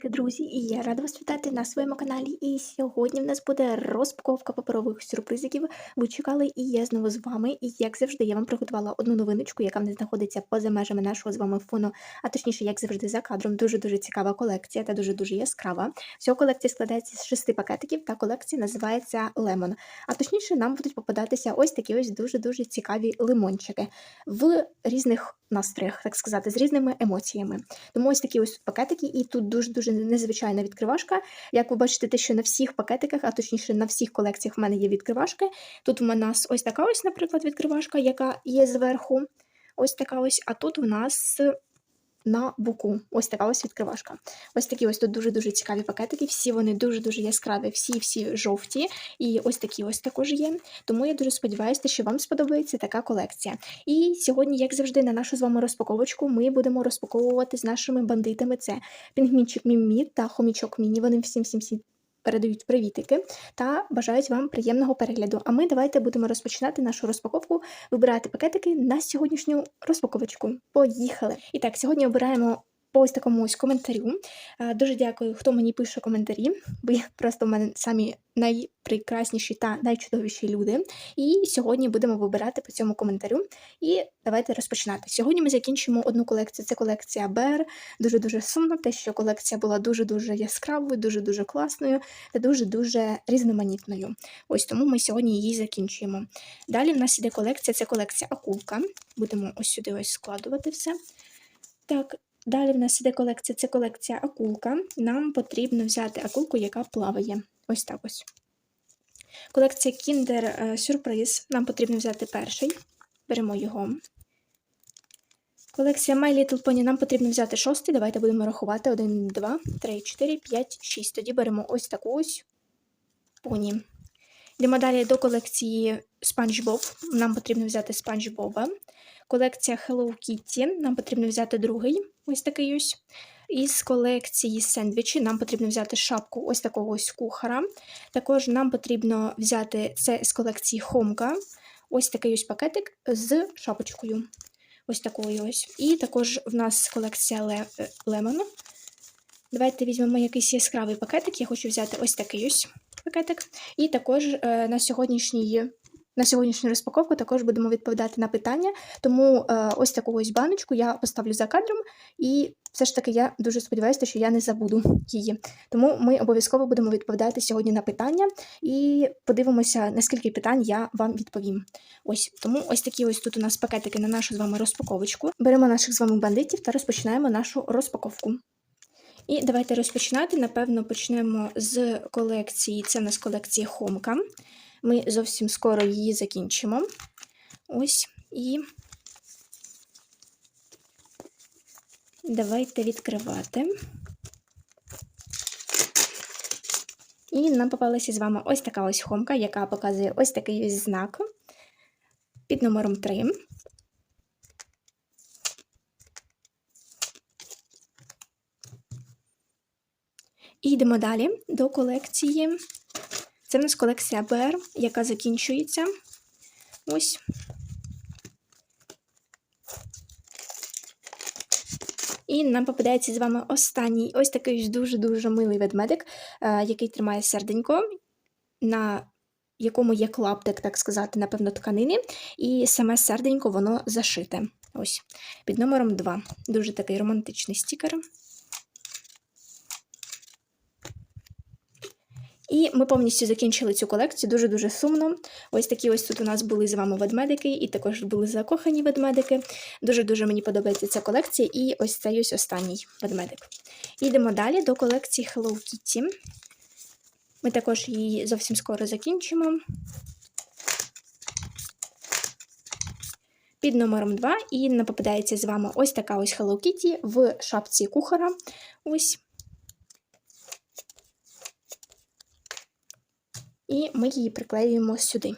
Привітики, друзі! І я рада вас вітати на своєму каналі. І сьогодні в нас буде розпаковка паперових сюрпризиків. Ви чекали, і я знову з вами. І як завжди, я вам приготувала одну новиночку, яка в нас знаходиться поза межами нашого з вами фону. А точніше, як завжди, за кадром. Дуже дуже цікава колекція та дуже дуже яскрава. Всього колекція складається з шести пакетиків, та колекція називається Лемон. А точніше, нам будуть попадатися ось такі ось дуже дуже цікаві лимончики в різних настроях, так сказати, з різними емоціями. Тому ось такі ось пакетики, і тут дуже-дуже незвичайна відкривашка. Як ви бачите, те, що на всіх пакетиках, а точніше на всіх колекціях в мене є відкривашки. Тут у нас ось така ось, наприклад, відкривашка, яка є зверху. Ось така ось, а тут у нас на боку. Ось така ось відкривашка. Ось такі ось тут дуже-дуже цікаві пакетики. Всі вони дуже-дуже яскраві, всі-всі жовті. І ось такі ось також є. Тому я дуже сподіваюся, що вам сподобається така колекція. І сьогодні, як завжди, на нашу з вами розпаковочку ми будемо розпаковувати з нашими бандитами. Це пінгмінчик Міммі та хомічок Міні. Вони всім всім всім передають привітики та бажають вам приємного перегляду. А ми давайте будемо розпочинати нашу розпаковку, вибирати пакетики на сьогоднішню розпаковочку. Поїхали! І так, сьогодні обираємо. По ось такому ось коментарю. Е, Дуже дякую, хто мені пише коментарі. Ви просто в мене самі найпрекрасніші та найчудовіші люди. І сьогодні будемо вибирати по цьому коментарю. І давайте розпочинати. Сьогодні ми закінчимо одну колекцію. Це колекція Бер. Дуже-дуже сумно, те, що колекція була дуже-дуже яскравою, дуже-дуже класною та дуже-дуже різноманітною. Ось тому ми сьогодні її закінчуємо. Далі в нас іде колекція, це колекція Акулка. Будемо ось сюди ось складувати все. Так, Далі в нас іде колекція, це колекція акулка. Нам потрібно взяти акулку, яка плаває. Ось так ось. Колекція Kinder Сюрприз. Нам потрібно взяти перший. Беремо його. Колекція My Little Pony нам потрібно взяти шостий. Давайте будемо рахувати. 1, 2, 3, 4, 5, 6. Тоді беремо ось таку ось поні. Йдемо далі до колекції SpongeBob. Нам потрібно взяти SpongeBob. Колекція Hello Kitty. Нам потрібно взяти другий, ось такий ось. Із колекції сендвічі нам потрібно взяти шапку ось такого ось кухара. Також нам потрібно взяти це з колекції Хомка. Ось такий ось пакетик з шапочкою. Ось такою ось. І також в нас колекція Лемон. Давайте візьмемо якийсь яскравий пакетик. Я хочу взяти ось такий ось пакетик. І також е, на сьогоднішній. На сьогоднішню розпаковку також будемо відповідати на питання, тому е, ось таку ось баночку я поставлю за кадром, і все ж таки я дуже сподіваюся, що я не забуду її. Тому ми обов'язково будемо відповідати сьогодні на питання і подивимося, наскільки питань я вам відповім. Ось тому ось такі ось тут у нас пакетики на нашу з вами розпаковочку. Беремо наших з вами бандитів та розпочинаємо нашу розпаковку. І давайте розпочинати. Напевно, почнемо з колекції. Це у нас колекція Хомка. Ми зовсім скоро її закінчимо. Ось і давайте відкривати. І нам попалася з вами ось така ось хомка, яка показує ось такий ось знак під номером 3. І йдемо далі до колекції. Це в нас колекція БР, яка закінчується. Ось. І нам попадається з вами останній ось такий дуже-дуже милий ведмедик, який тримає серденько, на якому є клаптик, так сказати, напевно, тканини. І саме серденько воно зашите. Ось, під номером 2. Дуже такий романтичний стікер. І ми повністю закінчили цю колекцію дуже-дуже сумно. Ось такі ось тут у нас були з вами ведмедики, і також були закохані ведмедики. Дуже-дуже мені подобається ця колекція, і ось цей ось останній ведмедик. Йдемо далі до колекції Hello Kitty. Ми також її зовсім скоро закінчимо. Під номером 2 і не попадається з вами ось така ось Hello Kitty в шапці кухара. Ось. І ми її приклеюємо сюди.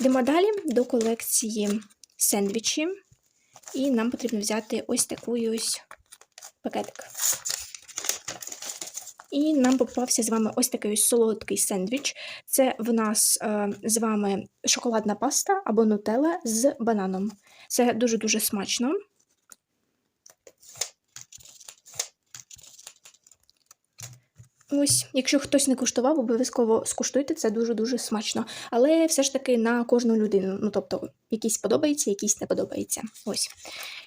Йдемо далі до колекції сендвічі, і нам потрібно взяти ось такий ось пакетик. І нам попався з вами ось такий ось солодкий сендвіч. Це в нас е, з вами шоколадна паста або нутелла з бананом. Це дуже-дуже смачно. Ось, якщо хтось не куштував, обов'язково скуштуйте, це дуже-дуже смачно. Але все ж таки на кожну людину. Ну, тобто, якісь подобається, якісь не подобається. Ось.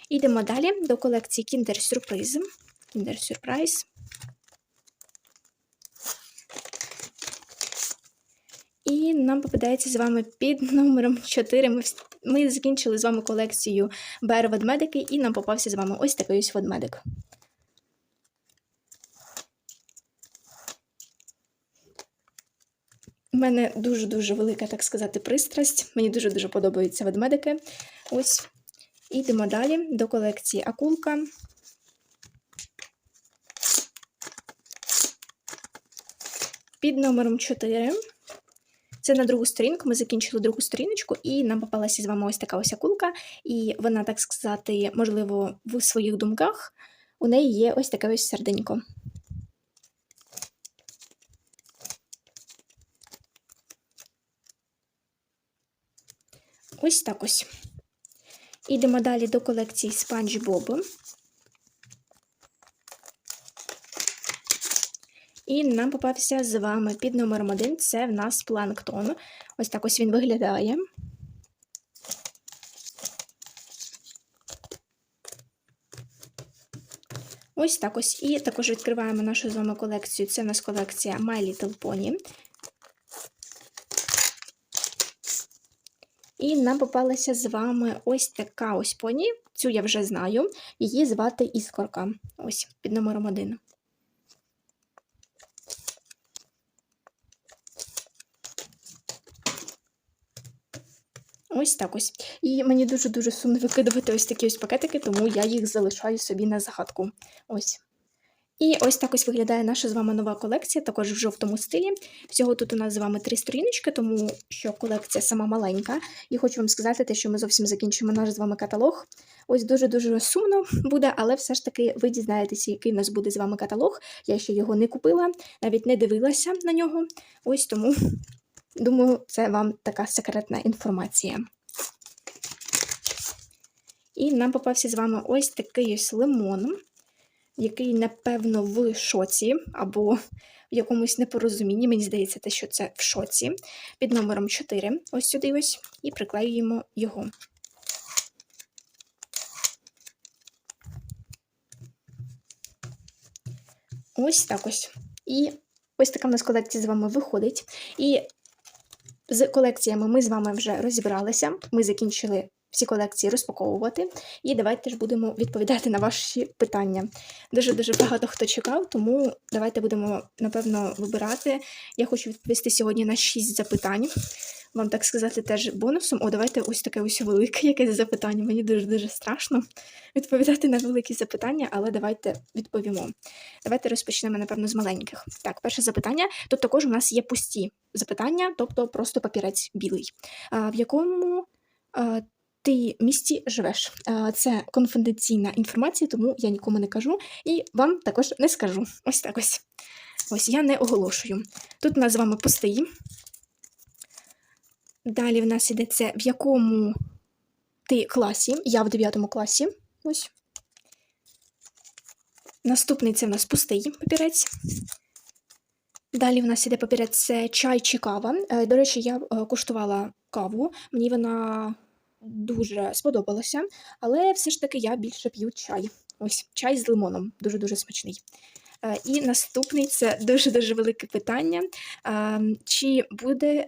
Ідемо далі до колекції Kinder Surprise. Kinder Surprise. І нам попадається з вами під номером 4. Ми, ми закінчили з вами колекцію Бер ведмедики, і нам попався з вами ось такий ось ведмедик. У мене дуже-дуже велика, так сказати, пристрасть. Мені дуже-дуже подобаються ведмедики. Ось. Йдемо далі до колекції Акулка. Під номером 4. Це на другу сторінку. Ми закінчили другу сторіночку, і нам попалася з вами ось така ось акулка. І вона, так сказати, можливо, в своїх думках у неї є ось таке ось серденько. Ось так ось. Ідемо далі до колекції Спанч Боб. І нам попався з вами під номером 1. Це в нас планктон. Ось так ось він виглядає. Ось так ось. І також відкриваємо нашу з вами колекцію. Це в нас колекція My Little Pony. І нам попалася з вами ось така ось поні. Цю я вже знаю. Її звати Іскорка. Ось під номером 1. Ось так ось. І мені дуже-дуже сумно викидувати ось такі ось пакетики, тому я їх залишаю собі на загадку. Ось. І ось так ось виглядає наша з вами нова колекція, також в жовтому стилі. Всього тут у нас з вами три сторіночки, тому що колекція сама маленька. І хочу вам сказати, те, що ми зовсім закінчимо наш з вами каталог. Ось дуже-дуже сумно буде, але все ж таки ви дізнаєтеся, який в нас буде з вами каталог. Я ще його не купила, навіть не дивилася на нього. Ось тому, думаю, це вам така секретна інформація. І нам попався з вами ось такий ось лимон який, напевно, в шоці або в якомусь непорозумінні. Мені здається, те, що це в шоці. Під номером 4. Ось сюди ось, і приклеюємо його. Ось так ось. І ось така в нас колекція з вами виходить. І з колекціями ми з вами вже розібралися. Ми закінчили всі колекції розпаковувати. І давайте ж будемо відповідати на ваші питання. Дуже-дуже багато хто чекав, тому давайте будемо, напевно, вибирати. Я хочу відповісти сьогодні на 6 запитань. Вам так сказати, теж бонусом. О, давайте ось таке ось велике якесь запитання. Мені дуже-дуже страшно відповідати на великі запитання, але давайте відповімо. Давайте розпочнемо, напевно, з маленьких. Так, перше запитання. Тут також у нас є пусті запитання, тобто просто папірець білий. А, в якому а, ти місті живеш? Це конфіденційна інформація, тому я нікому не кажу і вам також не скажу. Ось так ось. Ось я не оголошую. Тут у нас з вами пустий. Далі в нас іде це, в якому ти класі. Я в 9 класі. Ось. Наступний це в нас пустий папірець. Далі в нас іде папірець це чай чи кава. Е, До речі, я е, куштувала каву. Мені вона дуже сподобалася, але все ж таки я більше п'ю чай. Ось чай з лимоном. Дуже-дуже смачний. Е, І наступний це дуже-дуже велике питання. Е, Чи буде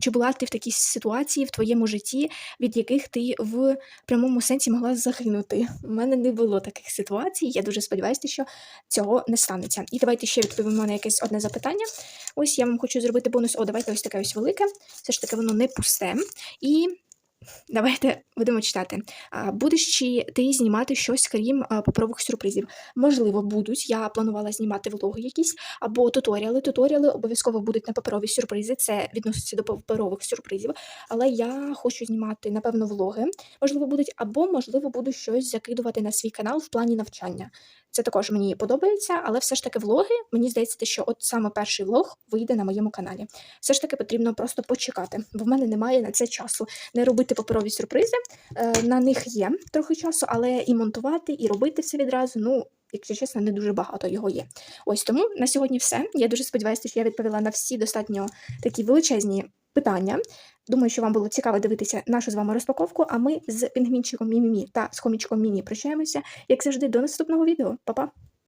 чи була ти в такій ситуації в твоєму житті, від яких ти в прямому сенсі могла загинути? У мене не було таких ситуацій. Я дуже сподіваюся, що цього не станеться. І давайте ще відповімо на якесь одне запитання. Ось я вам хочу зробити бонус. О, давайте ось таке ось велике. Все ж таки воно не пусте. І давайте будемо читати. Будеш чи ти знімати щось, крім паперових сюрпризів? Можливо, будуть. Я планувала знімати влоги якісь або туторіали. Туторіали обов'язково будуть на паперові сюрпризи. Це відноситься до паперових сюрпризів. Але я хочу знімати, напевно, влоги. Можливо, будуть, або, можливо, буду щось закидувати на свій канал в плані навчання. Це також мені подобається, але все ж таки влоги, мені здається, що от саме перший влог вийде на моєму каналі. Все ж таки потрібно просто почекати, бо в мене немає на це часу. Не робити паперові сюрпризи. Е, на них є трохи часу, але і монтувати, і робити все відразу. Ну, якщо чесно, не дуже багато його є. Ось тому на сьогодні все. Я дуже сподіваюся, що я відповіла на всі достатньо такі величезні питання. Думаю, що вам було цікаво дивитися нашу з вами розпаковку. А ми з пінгвінчиком Мімімі та з хомічком Міні прощаємося, як завжди, до наступного відео. Па-па!